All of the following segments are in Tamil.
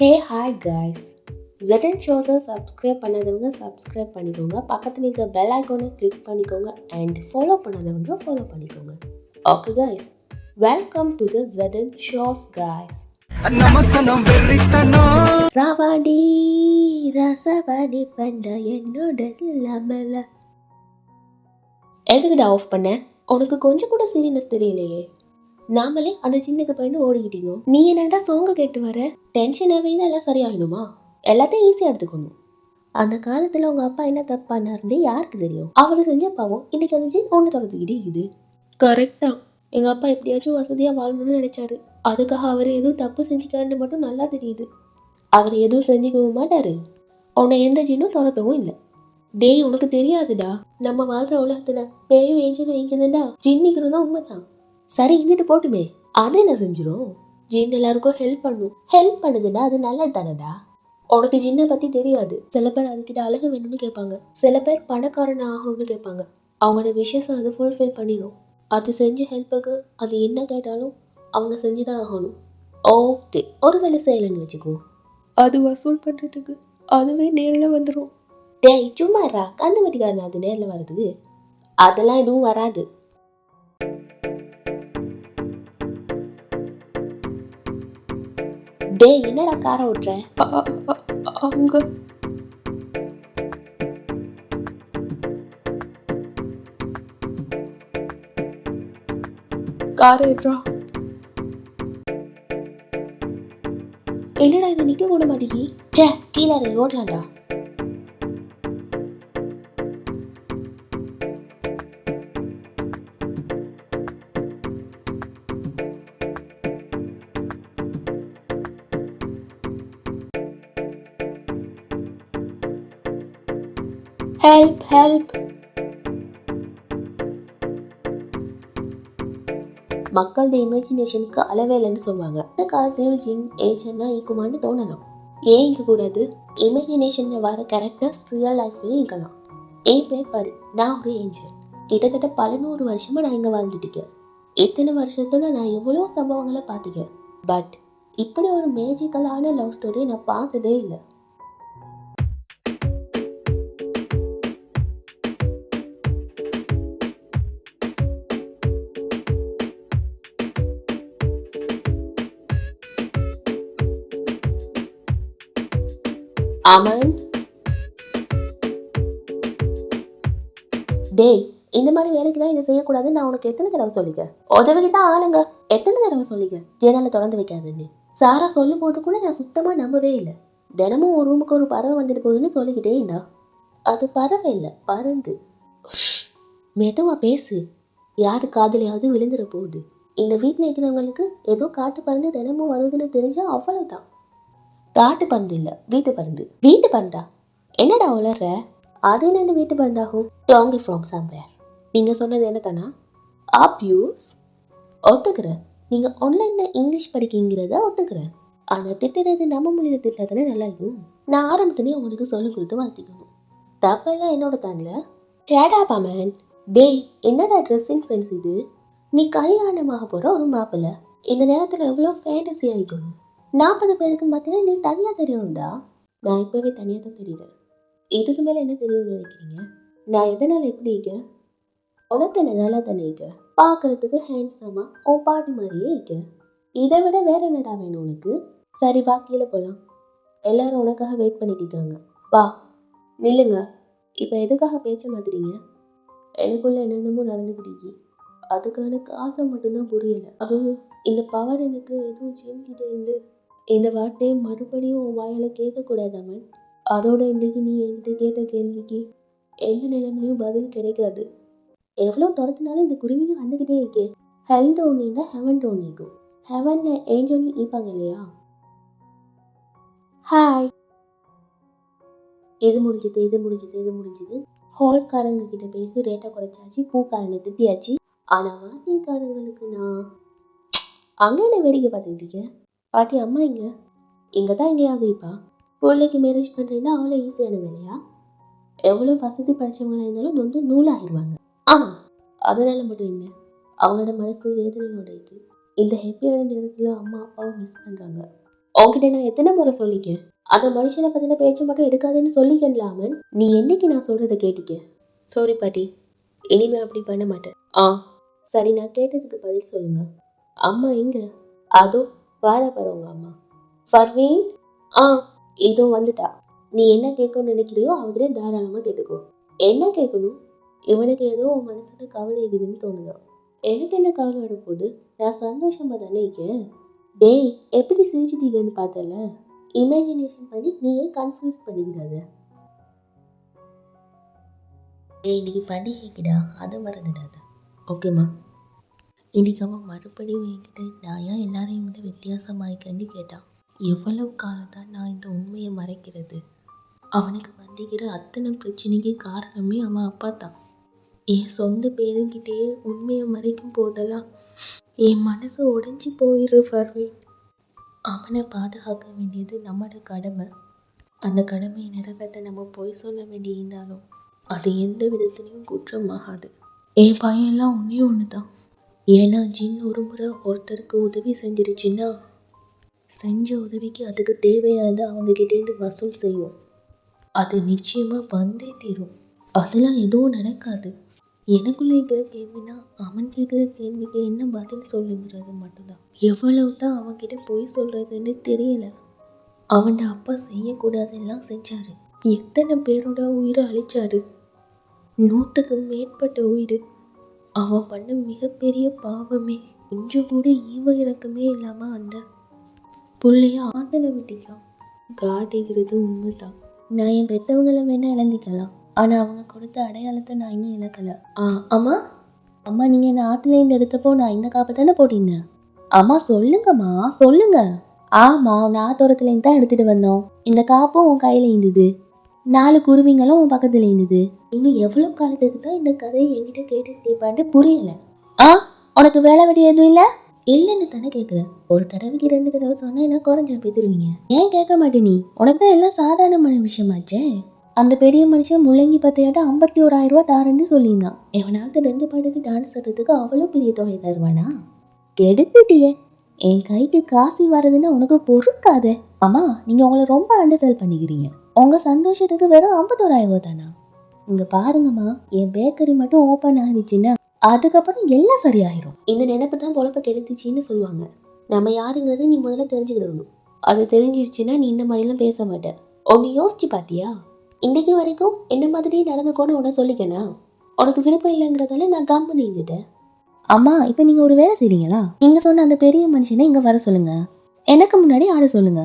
ஹே ஹாய் காய்ஸ் ஜெட்டன் ஷோஸை சப்ஸ்கிரைப் பண்ணாதவங்க சப்ஸ்கிரைப் பண்ணிக்கோங்க. பக்கத்தில் இருக்க பெல் ஐக்கானை கிளிக் பண்ணிக்கோங்க அண்ட் ஃபாலோ பண்ணாதவங்க ஃபாலோ பண்ணிக்கோங்க. Okay guys welcome to the ஜெட்டன் shows guys ராவாடி ரசவாடி பண்ட என்னோட இல்லாமல எதுக்குடா ஆஃப் பண்ண? உனக்கு கொஞ்சம் கூட சீரியஸ்னஸ் தெரியலையே. நாமளே அந்த சின்னக்கு பயந்து ஓடிக்கிட்டீங்க. நீ என்னடா சோங்க கேட்டு வர? டென்ஷனாகவே தான் எல்லாம் சரியாயிடுமா? எல்லாத்தையும் ஈஸியாக எடுத்துக்கணும். அந்த காலத்தில் உங்கள் அப்பா என்ன தப்பு பண்ணாருன்னு யாருக்கு தெரியும்? அவர் செஞ்ச பாவம் இன்னைக்கு அந்த ஜின் ஒன்று தொடர்ந்துக்கிட்டே இருக்குது. கரெக்டாக எங்கள் அப்பா எப்படியாச்சும் வசதியாக வாழணும்னு நினச்சாரு. அதுக்காக அவர் எதுவும் தப்பு செஞ்சுக்காருன்னு மட்டும் நல்லா தெரியுது. அவர் எதுவும் செஞ்சுக்கவும் மாட்டாரு. உன்னை எந்த ஜின்னும் துரத்தவும் இல்லை. டேய் உனக்கு தெரியாதுடா. நம்ம வாழ்கிற உலகத்தில் பேயும் ஏஞ்சலும் இங்குதுண்டா ஜின்னிக்கிறதும் தான் உண்மைதான். சரி இங்கிட்டு போட்டுமே. அது என்ன செஞ்சிரும்? ஜின் எல்லாருக்கும் ஹெல்ப் பண்ணும். ஹெல்ப் பண்ணுதுடா அது நல்லது தானடா? உனக்கு ஜின்னை பத்தி தெரியாது. சில பேர் அதுக்கிட்ட அழகு வேணும்னு கேட்பாங்க. சில பேர் பணக்காரன் ஆகணும்னு கேட்பாங்க. அவங்களோட விஷயத்தை அது ஃபுல்ஃபில் பண்ணிடும் அது செஞ்ச ஹெல்ப்புக்கு அது என்ன கேட்டாலும் அவங்க செஞ்சு தான் ஆகணும். ஓகே ஒரு வேலை செய்யலைன்னு வச்சுக்கோ. அது வசூல் பண்ணுறதுக்கு அதுவே நேரில் வந்துடும் டேய் சும்மாரா கந்து வட்டிக்காரன் அது நேரில் வர்றதுக்கு. அதெல்லாம் எதுவும் வராது. டேய் என்னடா காரை ஓட்டுற? அங்க. கார் ஏற்றா. என்னடா இது நிக்க கூட மாட்டேங்கி. சே கீழே இறங்கி ஹெல்ப் ஹெல்ப் மக்களோட இமேஜினேஷனுக்கு அளவே இல்லைன்னு சொல்லுவாங்க. இந்த காலத்துலயும் ஜின் ஏஜென்ட்னா ஈக்குமான்னு தோணலாம். ஏன் இங்க கூடாது இமேஜினேஷன்ல வர கேரக்டர்ஸ் ரியல் லைஃப்லயும் இருக்கலாம். என் பேர் பரி நான் ஒரு ஏஞ்சல் கிட்டத்தட்ட பல நூறு வருஷமா நான் இங்க வாழ்ந்துட்டு இத்தனை வருஷத்துல நான் எவ்வளோ சம்பவங்களை பார்த்துக்கேன் பட் இப்படி ஒரு மேஜிக்கலான லவ் ஸ்டோரி நான் பார்த்ததே இல்லை. அமன் டேய் இந்த மாதிரி வேலைக்கு தான் இதை செய்யக்கூடாது நான் உனக்கு எத்தனை தடவை சொல்லிக்க? உதவிக்கு தான் ஆளுங்க. எத்தனை தடவை சொல்லிக்க? ஜன்னலை திறந்து வைக்காதுன்னு சாரா சொல்லும் போது கூட நான் சுத்தமாக நம்பவே இல்லை. தினமும் ஒரு ரூமுக்கு ஒரு பறவை வந்துட்டு போகுதுன்னு சொல்லிக்கிட்டே இருந்தா. அது பறவை இல்லை பறந்து. மெதுவாக பேசு. யார் காதலையாவது விழுந்துட போகுது இந்த வீட்டில் இருக்கிறவங்களுக்கு ஏதோ காட்டு பறந்து தினமும் வருதுன்னு தெரிஞ்சால் அவ்வளோதான் காட்டு பருந்து இல்ல வீட்டு பருந்து வீட்டு பருந்தா என்னடா உளர்ற? அது என்னண்டு வீட்டு பருந்தாகும் டாங்கி ஃப்ரம் சம்வேர் நீங்க சொன்னது என்ன தானா ஆப்யூஸ் ஒத்துக்கிறேன் நீங்க ஆன்லைன்ல இங்கிலீஷ் படிக்கிங்கிறத ஒத்துக்கிறேன் ஆனா திட்டுறது நம்ம மொழியில திட்டாதானே நல்லா இருக்கும் நான் ஆரம்பத்திலேயே உங்களுக்கு சொல்லிக் கொடுத்து வளர்த்திக்கணும். தப்பெல்லாம் என்னோட தாங்கல சேடாப்பா மேன் டேய் என்னடா ட்ரெஸ்ஸிங் சென்ஸ் இது? நீ கல்யாணமாக போற ஒரு மாப்பிள்ளை. இந்த நேரத்துல எவ்வளோ ஃபேண்டசி ஆகிக்கணும் நாற்பது பேருக்கு மத்தியில் நீ தனியாக தெரியணும்டா நான் இப்போவே தனியாக தான் தெரியுறேன். இதுக்கு மேலே என்ன தெரியும்னு நினைக்கிறீங்க? நான் எதனால் எப்படி இருக்க? உனக்கு என்ன நல்லா தானே இருக்க? பார்க்குறதுக்கு ஹேண்ட்ஸமாக உன் பாட்டி மாதிரியே இருக்க. இதை விட வேற என்னடா வேணும் உனக்கு? சரி வா கீழே போகலாம் எல்லாரும் உனக்காக வெயிட் பண்ணிட்டு இருக்காங்க. வா நில்லுங்க. இப்போ எதுக்காக பேச்ச மாத்துறீங்க? எனக்குள்ள என்னென்னமோ நடந்துக்கிட்டீங்க அதுக்கான காரணம் மட்டும்தான் புரியலை. அதுவும் இந்த பவர் எனக்கு எதுவும் செஞ்சுட்டு இருந்து இந்த வார்த்தையை மறுபடியும் உன் வாயால் கேட்கக்கூடாது அமன் அதோட இன்றைக்கு நீ என்கிட்ட கேட்ட கேள்விக்கு எந்த நிலைமையும் பதில் கிடைக்காது. எவ்வளோ துரத்தினாலும் இந்த குருவிங்க வந்துக்கிட்டே இருக்கே. ஹெல் டோனி தான் ஹெவன் டோனிக்கும். ஹெவனில் ஏஞ்சலும் ஈப்பாங்க இல்லையா? ஹாய் இது முடிஞ்சது இது முடிஞ்சது இது முடிஞ்சது. ஹால்காரங்க கிட்ட பேசி ரேட்டை குறைச்சாச்சு பூக்காரனை திட்டியாச்சு. ஆனால் வாத்தியக்காரங்களுக்கு நான் அங்கே என்ன வேடிக்கை பார்த்துக்கிட்டு இருக்கேன்? பாட்டி அம்மா இங்க இங்கே தான் எங்கேயாவது இப்பா பிள்ளைக்கு மேரேஜ் பண்ணுறீங்கன்னா அவ்வளோ ஈஸியான வேலையா? எவ்வளோ வசதி படித்தவங்களாக இருந்தாலும் நொந்து நூலாகிடுவாங்க ஆமாம் அதனால மட்டும் இல்லை அவங்களோட மனசு வேதனையோட இருக்கு. இந்த ஹெப்பியான நேரத்தில் அம்மா அப்பாவை மிஸ் பண்ணுறாங்க உங்ககிட்ட நான் எத்தனை முறை சொல்லிக்கேன்? அந்த மனுஷனை பற்றின பேச்சு மட்டும் எடுக்காதுன்னு சொல்லிக்கலாம நீ என்னைக்கு நான் சொல்கிறத கேட்டிக்க. சாரி பாட்டி இனிமே அப்படி பண்ண மாட்டேன். ஆ சரி நான் கேட்டதுக்கு பதில் சொல்லுங்கள் அம்மா எங்க? அதோ வார வரவங்க அம்மா. ஃபர்வீன் ஆ இதோ வந்துட்டா. நீ என்ன கேட்கணும்னு நினைக்கிறியோ அவகிட்ட தாராளமாக கேட்டுக்கோ. என்ன கேட்கணும்? இவனுக்கு ஏதோ உன் மனசுல கவலை இருக்குதுன்னு தோணுதா. எனக்கு என்ன கவலை வரப்போகுது? நான் சந்தோஷமா தானே இருக்கேன். டேய் எப்படி சிரிச்சிட்டீங்கன்னு பார்த்தல? இமேஜினேஷன் பண்ணி நீயே கன்ஃபியூஸ் பண்ணிக்கிறாத. டேய் இன்னைக்கு பண்டிகைக்குடா அதை மறந்துடாத. ஓகேம்மா இன்னைக்கு அவன் மறுபடியும் என்கிட்ட நான் ஏன் எல்லாரையும் விட வித்தியாசமாயிக்கன்னு கேட்டான். எவ்வளவு காலம் தான் நான் இந்த உண்மையை மறைக்கிறது? அவனுக்கு வந்திக்கிற அத்தனை பிரச்சனைக்கு காரணமே அவன் அப்பா தான். என் சொந்த பேருங்கிட்டேயே உண்மையை மறைக்கும் போதெல்லாம் என் மனசு உடஞ்சி போயிரு ஃபர்வீன் அவனை பாதுகாக்க வேண்டியது நம்மளோட கடமை. அந்த கடமையை நிறைவேற்ற நம்ம பொய் சொல்ல வேண்டியிருந்தாலும் அது எந்த விதத்துலையும் குற்றமாகாது. என் பையன்லாம் ஒன்றே ஒன்று தான் ஏன்னா ஜின் ஒரு முறை ஒருத்தருக்கு உதவி செஞ்சிருச்சுன்னா? செஞ்ச உதவிக்கு அதுக்கு தேவையானதை அவங்கக்கிட்டேருந்து வசூல் செய்யும் அது நிச்சயமாக வந்தே தீரும். அதெல்லாம் எதுவும் நடக்காது. எனக்குள்ளே இருக்கிற கேள்வினா அவன் கேட்குற கேள்விக்கு என்ன பதில் சொல்லுங்கிறது மட்டும்தான். எவ்வளவு தான் அவன்கிட்ட பொய் சொல்கிறதுன்னு தெரியல. அவன் அப்பா செய்யக்கூடாதெல்லாம் செஞ்சாரு. எத்தனை பேரோட உயிரை அழிச்சாரு? நூற்றுக்கு மேற்பட்ட உயிர் அவன் பண்ண மிகப்பெரிய பாவமே. கொஞ்சம் கூட ஈவ இறக்கமே இல்லாமல் அந்த பிள்ளைய ஆத்தல விட்டிக்கான் காட்டுகிறது உண்மைதான். நான் என் பெற்றவங்களை வேணா இழந்திக்கலாம். ஆனால் அவங்க கொடுத்த அடையாளத்தை நான் இன்னும் இழக்கலை. ஆ அம்மா? அம்மா நீங்கள் என்ன ஆற்றுலேருந்து எடுத்தப்போ நான் இந்த காப்பை தானே போட்டிருந்தேன்? அம்மா சொல்லுங்கம்மா சொல்லுங்க. ஆமாம் நான் ஆத்தோரத்துலேருந்து தான் எடுத்துகிட்டு வந்தோம். இந்த காப்பும் உன் கையில் இருந்தது. நாலு குருவிங்களும் உன் பக்கத்தில் இருந்தது. இன்னும் எவ்வளோ காலத்துக்கு தான் இந்த கதையை என்கிட்ட கேட்டுக்கிட்டே பாட்டு புரியல. ஆ உனக்கு வேலை வெட்டி எதுவும் இல்லை? இல்லைன்னு தானே கேட்குறேன் ஒரு தடவைக்கு ரெண்டு தடவை சொன்னால் என்ன குறைஞ்சா பேத்துருவீங்க ஏன் கேட்க மாட்டே நீ? உனக்கு தான் எல்லாம் சாதாரணமான விஷயமாச்சே. அந்த பெரிய மனுஷன் முள்ளங்கி பத்தையாட்ட ஐம்பத்தி ஓராயிரம் ரூபா தாரன்னு சொல்லியிருந்தான். எவனாவது ரெண்டு பாட்டுக்கு டான்ஸ் ஆடுறதுக்கு அவ்வளோ பெரிய தொகை தருவானா? கெடுத்துட்டியே. என் கைக்கு காசு வர்றதுன்னு உனக்கு பொறுக்காதே. அம்மா நீங்கள் உங்களை ரொம்ப அண்டர்செல் பண்ணிக்கிறீங்க. உங்கள் சந்தோஷத்துக்கு வெறும் ஐம்பத்தோராயிரம் ரூபா தானா? இங்கே பாருங்கம்மா என் பேக்கரி மட்டும் ஓப்பன் ஆகிடுச்சுன்னா அதுக்கப்புறம் எல்லாம் சரியாயிரும். இந்த நினைப்பு தான் பொழப்ப கெடுத்துச்சின்னு சொல்லுவாங்க. நம்ம யாருங்கிறது நீ முதல்ல தெரிஞ்சுக்கிடணும். அது தெரிஞ்சிருச்சுன்னா நீ இந்த மாதிரிலாம் பேச மாட்ட. உன்னை யோசிச்சு பார்த்தியா இன்னைக்கு வரைக்கும் என்ன மாதிரி நடந்துக்கோன்னு உன்னை சொல்லிக்கனா உனக்கு விருப்பம் இல்லைங்கிறதால நான் கம்முன்னு இருந்துட்டேன். அம்மா இப்போ நீங்கள் ஒரு வேலை செய்றீங்களா? நீங்கள் சொன்ன அந்த பெரிய மனுஷனை இங்கே வர சொல்லுங்க. எனக்கு முன்னாடி ஆட சொல்லுங்க.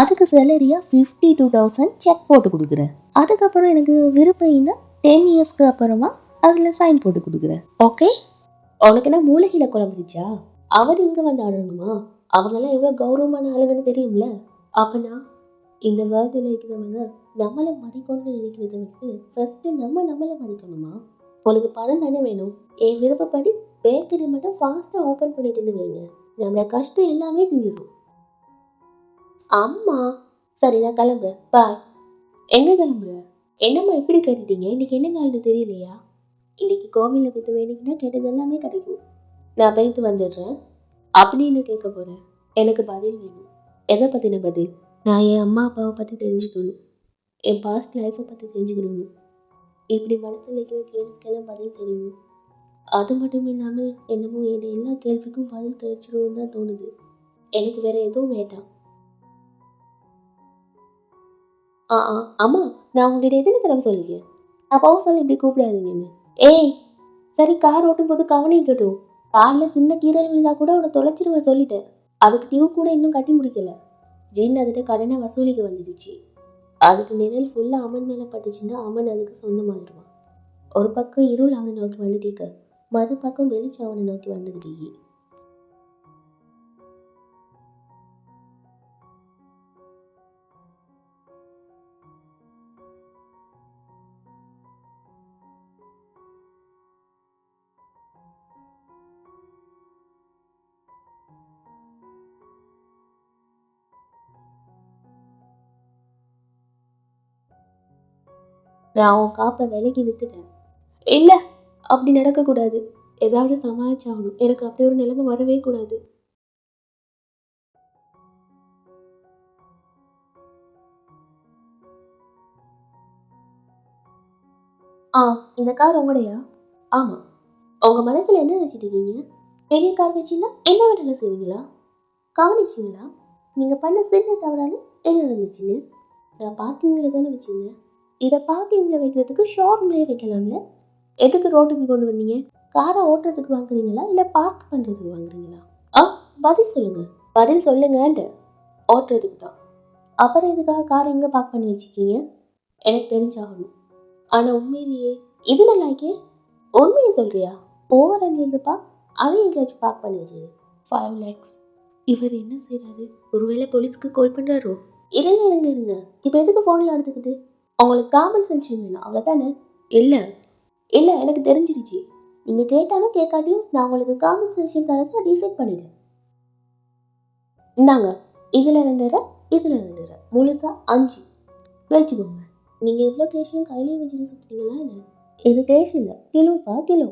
அதுக்கு சேலரியாக ஃபிஃப்டி டூ தௌசண்ட் செக் போட்டு கொடுக்குறேன். அதுக்கப்புறம் எனக்கு விருப்பம் இருந்தால் டென் இயர்ஸ்க்கு அப்புறமா அதில் சைன் போட்டு கொடுக்குறேன். ஓகே உனக்கு என்ன மூலகையில் குழம்புச்சா அவர் இங்கே வந்து ஆடணுமா? அவங்கெல்லாம் எவ்வளோ கௌரவமான ஆளுங்கன்னு தெரியும்ல? அப்பனா இந்த வேர்ல்டில் இருக்கிறவங்க நம்மளை மதிக்கணும்னு நினைக்கிறத விட்டு ஃபஸ்ட்டு நம்ம நம்மளை மதிக்கணுமா? உனக்கு பணம் தானே வேணும். என் விருப்பப்படி பேக்கரி மட்டும் ஃபாஸ்ட்டாக ஓப்பன் பண்ணிட்டு வைங்க. நம்மளை கஷ்டம் எல்லாமே தெரிஞ்சிடும் அம்மா. சரி நான் கிளம்புறேன். பாய் எங்கே கிளம்புற? என்னம்மா இப்படி கேட்டுட்டீங்க? இன்னைக்கு என்ன நாள்னு தெரியலையா? இன்னைக்கு கோவிலில் போய்த்து வேணுங்கன்னா கேட்டது எல்லாமே கிடைக்கும். நான் போய்த்து வந்துடுறேன். அப்படின்னு கேட்க போகிறேன் எனக்கு பதில் வேணும். எதை பற்றின பதில்? நான் என் அம்மா அப்பாவை பற்றி தெரிஞ்சுக்கணும். என் பாஸ்ட் லைஃப்பை பற்றி தெரிஞ்சுக்கணும் இப்படி மனசில் இருக்கிற கேள்விக்கெல்லாம் பதில் தெரியணும் அது மட்டும் இல்லாமல் என்னமோ என் எல்லா கேள்விக்கும் பதில் கிடைச்சிரும்னு தான் தோணுது. எனக்கு வேறு எதுவும் வேண்டாம். ஆ ஆ. அம்மா நான் உங்கள்கிட்ட எத்தனை தடவை சொல்லிக்கேன்? அப்பாவும் சொல்லி இப்படி கூப்பிடாதீங்கன்னு ஏய் சரி கார் ஓட்டும் போது கவனிக்கட்டும் காலில் சின்ன கீரல் விழுந்தா கூட அவனை தொலைச்சிருவேன் சொல்லிட்டேன். அதுக்கு டியூ கூட இன்னும் கட்டி முடிக்கல. ஜெயின் அதுகிட்ட கடனை வசூலிக்க வந்துடுச்சு. அதுக்கு நிழல் ஃபுல்லாக அமன் மேலே பட்டுச்சுன்னா அமன் அதுக்கு சொந்தமாகிடுவான் ஒரு பக்கம் இருள் அவனை நோக்கி வந்துட்டே மறுபக்கம் வெளிச்சம் அவனை நோக்கி வந்துக்கிட்டே நான் உன் காப்பை விலைக்கு விற்றுட்டேன் இல்லை அப்படி நடக்கக்கூடாது. ஏதாவது சமாளிச்சாகணும். எனக்கு அப்படி ஒரு நிலைமை வரவே கூடாது. ஆ இந்த கார் உங்களுடையா ஆமாம் உங்கள் மனசில் என்ன நினச்சிட்டு இருக்கீங்க? பெரிய கார் வச்சிங்கன்னா என்ன வேணாலும் செய்வீங்களா? கவனிச்சிங்களா? நீங்கள் பண்ண சின்ன தவறால என்ன நடந்துச்சுன்னு? பார்க்கிங்கில் தானே வச்சிங்க இதை பார்க்கிங்கில் வைக்கிறதுக்கு ஷோரூம்லேயே வைக்கலாம்ல? எதுக்கு ரோட்டுக்கு கொண்டு வந்தீங்க? காரை ஓட்டுறதுக்கு வாங்குறீங்களா? இல்லை பார்க் பண்ணுறதுக்கு வாங்குறீங்களா? ஆ பதில் சொல்லுங்கள் பதில் சொல்லுங்கன்ட்டு. ஓட்டுறதுக்கு தான். அப்புறம் எதுக்காக காரை எங்கே பார்க் பண்ணி வச்சுருக்கீங்க? எனக்கு தெரிஞ்சாகணும். ஆனால் உண்மையிலேயே இது நல்லா உண்மையை சொல்கிறியா ஓவர் இருந்ததுப்பா அதையும் எங்கேயாச்சும் பார்க் பண்ணி வச்சிரு. ஃபைவ் லேக்ஸ் இவர் என்ன செய்கிறாரு ஒருவேளை போலீஸ்க்கு கால் பண்ணுறாரோ இல்லை இருங்க இருங்க இப்போ எதுக்கு ஃபோனில் எடுத்துக்கிட்டு? அவங்களுக்கு காமன் சென்ஸ் வேணும். அவ்வளோதானே இல்லை. இல்லை எனக்கு தெரிஞ்சிருச்சு. நீங்கள் கேட்டாலும் கேட்காட்டியும் நான் உங்களுக்கு காமன் சென்ஷன் தரது நான் டிசைட் பண்ணிட்டேன். இந்தாங்க இதில் ரெண்டு ரூபா இதில் ரெண்டு ரூபா முழுசாக அஞ்சு. வச்சுக்கோங்க. நீங்கள் எவ்வளோ கேஷையும் கையிலே வச்சுட்டு சுற்றுறீங்களா என்ன? இது கேஷ் இல்லை. கிலோப்பா? கிலோ.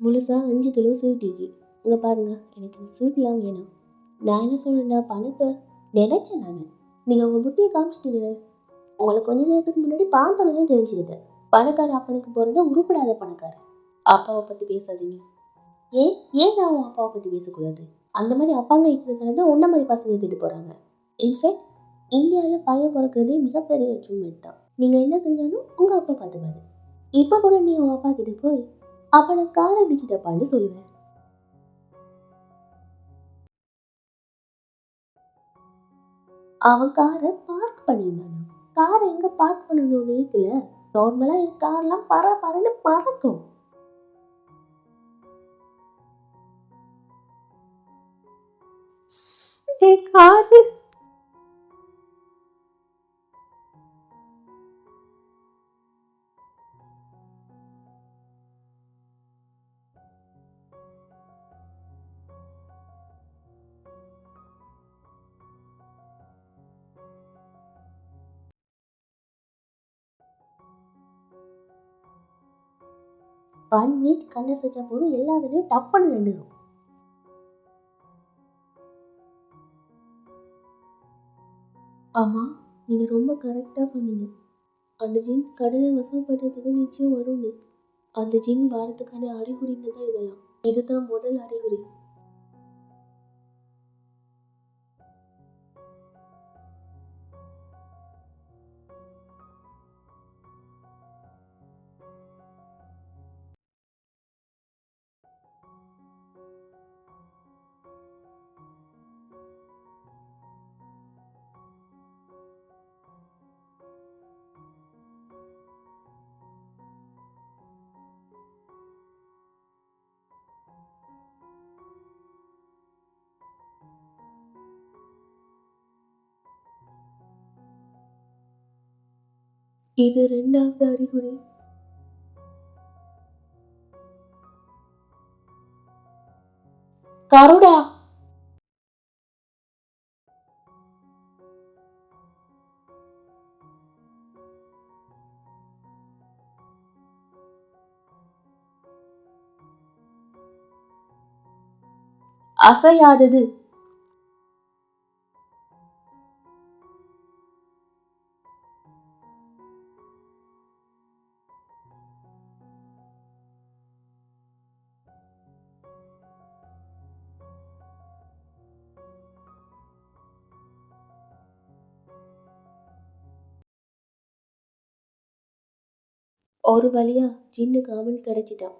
முழுசாக அஞ்சு கிலோ ஸ்வீட்டிக்கு இங்கே பாருங்கள் எனக்கு ஸ்வீட்லாம் வேணாம். நான் என்ன சொல்கிறேன்டா பணத்தை நினைச்சேன் நான். நீங்கள் உங்கள் புத்தியை காமிச்சிட்டீங்களே. உங்களை கொஞ்ச நேரத்துக்கு முன்னாடி பார்த்தோன்னே தெரிஞ்சுக்கிட்டேன். பணக்கார அப்பனுக்கு பிறந்த உருப்படாத பணக்காரன். அப்பாவை பற்றி பேசாதீங்க. ஏன் ஏன் நான் உன் அப்பாவை பற்றி பேசக்கூடாது? அந்த மாதிரி அப்பாங்க இருக்கிறதுனால தான் உன்ன மாதிரி பசங்க கேட்டு போகிறாங்க இன்ஃபேக்ட் இந்தியாவில் பையன் பிறக்கிறதே மிகப்பெரிய அச்சீவ்மெண்ட் தான். நீங்கள் என்ன செஞ்சாலும் உங்கள் அப்பா பார்த்துப்பாரு. இப்போ கூட நீ உன் அப்பா கிட்ட போய் அப்பனை காரை அடிச்சுட்டப்பான்னு சொல்லுவேன் அவன் காரை பார்க் பண்ணியிருந்தானா? காரை எங்கே பார்க் பண்ணணும் இருக்குல்ல? நார்மலாக என் கார்லாம் பர பரன்னு பறக்கும். என் காரு ஒன் மினிட் கண்ணை செஞ்சா போதும் எல்லா வேலையும் டப்புன்னு நின்றுடும் ஆமாம் நீங்கள் ரொம்ப கரெக்டாக சொன்னீங்க. அந்த ஜின் கடனை வசூல் பண்ணுறதுக்கு நிச்சயம் வரும்னு. அந்த ஜின் வாரத்துக்கான அறிகுறிங்க தான் இதெல்லாம். இதுதான் முதல் அறிகுறி. இது ரெண்டாவது அறிகுறி. கருடா. அசையாதது. ஒரு வழியா ஜின்னு காமன் கிடச்சிட்டான்.